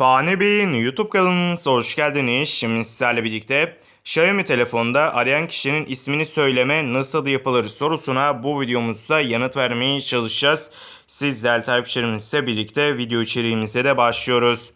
Fani Bey'in YouTube kanalınıza hoş geldiniz. Şimdi sizlerle birlikte Xiaomi telefonda arayan kişinin ismini söyleme nasıl yapılır sorusuna bu videomuzda yanıt vermeye çalışacağız. Siz değerli takipçilerimizle birlikte video içeriğimize de başlıyoruz.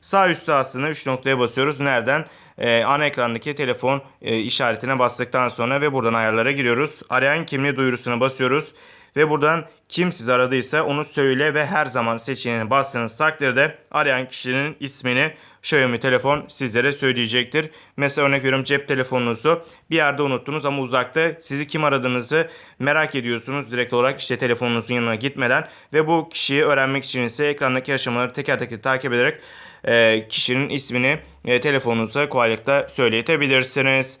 Sağ üstte aslında 3 noktaya basıyoruz. Nereden? Ee, ana ekrandaki telefon e, işaretine bastıktan sonra ve buradan ayarlara giriyoruz. Arayan kimliği duyurusuna basıyoruz. Ve buradan kim sizi aradıysa onu söyle ve her zaman seçeneğine bastığınız takdirde arayan kişinin ismini Xiaomi telefon sizlere söyleyecektir. Mesela örnek veriyorum cep telefonunuzu bir yerde unuttunuz ama uzakta sizi kim aradığınızı merak ediyorsunuz. Direkt olarak işte telefonunuzun yanına gitmeden ve bu kişiyi öğrenmek için ise ekrandaki aşamaları teker teker takip ederek kişinin ismini telefonunuza kolaylıkla söyleyebilirsiniz.